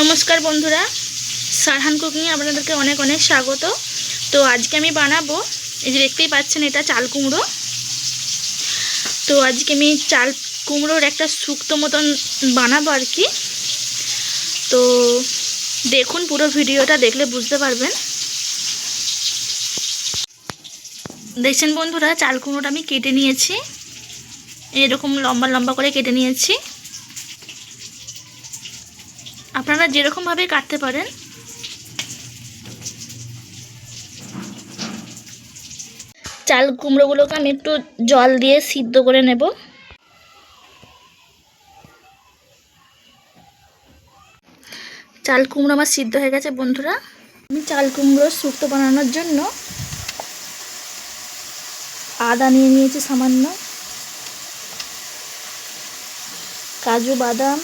নমস্কার বন্ধুরা, সারহান কুকিং আপনাদেরকে অনেক অনেক স্বাগত। তো আজকে আমি বানাবো, এই যে দেখতেই পাচ্ছেন এটা চাল কুমড়ো। তো আজকে আমি চাল কুমড়োর একটা শুক্তো মতন বানাবো আর কি। তো দেখুন পুরো ভিডিওটা দেখলে বুঝতে পারবেন। দেখছেন বন্ধুরা, চাল কুমড়োটা আমি কেটে নিয়েছি। এরকম লম্বা লম্বা করে কেটে নিয়েছি। আপনারা যেরকমভাবে কাটতে পারেন। চাল কুমড়োগুলোকে আমি একটু জল দিয়ে সিদ্ধ করে নেব। চাল কুমড়ো আমার সিদ্ধ হয়ে গেছে বন্ধুরা। আমি চাল কুমড়ো শুক্তো বানানোর জন্য আদা নিয়ে নিয়েছি সামান্য। কাজু বাদাম,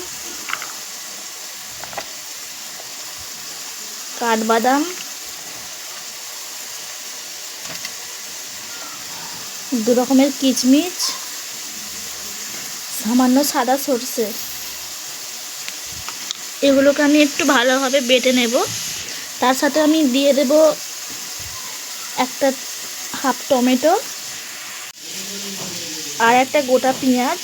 কাঠবাদাম, দু রকমের কিচমিচ, সামান্য সাদা সর্ষে। এগুলোকে আমি একটু ভালোভাবে বেটে নেব। তার সাথে আমি দিয়ে দেব একটা হাফ টমেটো আর একটা গোটা পেঁয়াজ।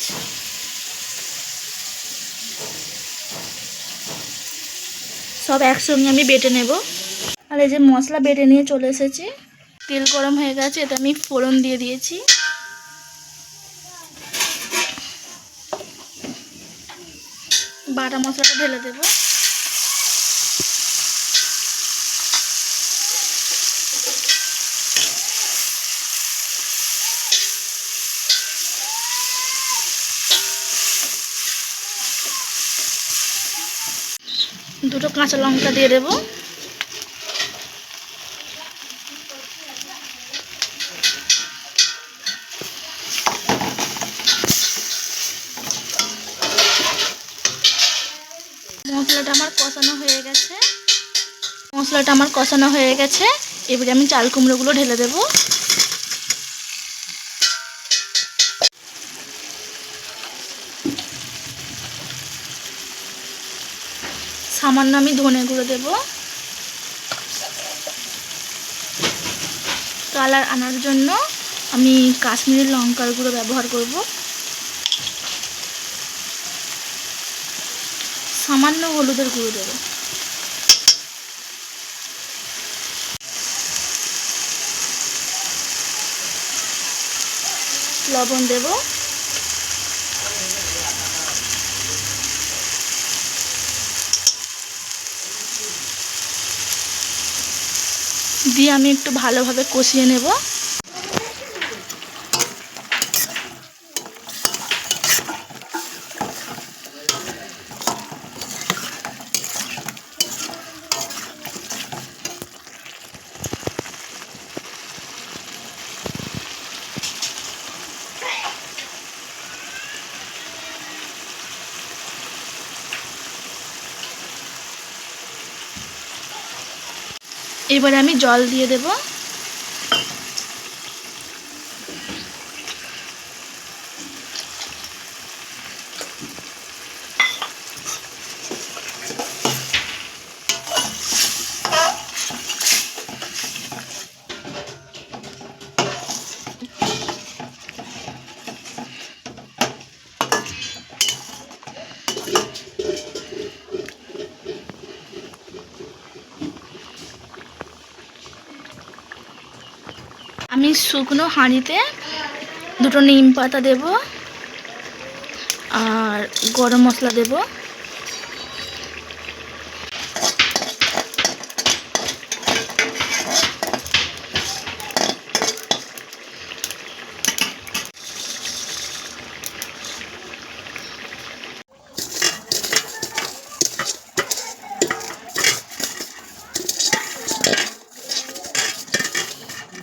সব একসঙ্গে আমি বেটে নেব। আর এই যে মশলা বেটে নিয়ে চলে এসেছি। তেল গরম হয়ে গেছে এটা আমি ফোড়ন দিয়ে দিয়েছি। বাটা মশলাটা ঢেলে দেবো। দুটো কাঁচা লঙ্কা দিয়ে দেবো। মশলাটা আমার কষানো হয়ে গেছে। মশলাটা আমার কষানো হয়ে গেছে। এবারে আমি চাল কুমড়োগুলো ঢেলে দেবো। সামান্য আমি ধনে গুঁড়ো দেবো। কালার আনার জন্য আমি কাশ্মীরি লঙ্কার গুঁড়ো ব্যবহার করব। সামান্য হলুদের গুঁড়ো দেবো। লবণ দেবো। দিয়ে আমি একটু ভালোভাবে কষিয়ে নেব। এবারে আমি জল দিয়ে দেব। আমি শুকনো হাঁড়িতে দুটো নিম পাতা দেব আর গরম মশলা দেব।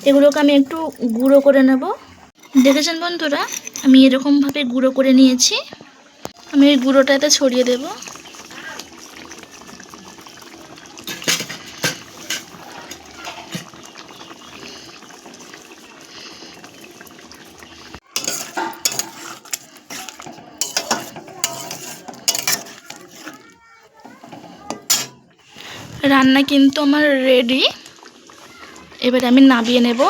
এগুলোকে আমি একটু গুঁড়ো করে নেব। দেখেছেন বন্ধুরা? আমি এরকমভাবে গুঁড়ো করে নিয়েছি। আমি এই গুঁড়োটাতে ছড়িয়ে দেব। রান্না কিন্তু আমার রেডি এবারে আমি নাবিয়ে নেব।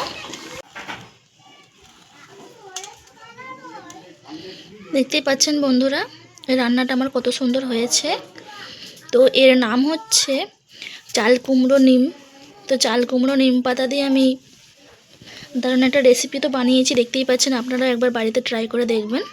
দেখতেই পাচ্ছেন বন্ধুরা রান্নাটা আমার কত সুন্দর হয়েছে। তো এর নাম হচ্ছে চাল কুমড়ো নিম। তো চাল কুমড়ো নিম পাতা দিয়ে আমি দারুণ একটা রেসিপি তো বানিয়েছি, দেখতেই পাচ্ছেন আপনারা একবার বাড়িতে ট্রাই করে দেখবেন।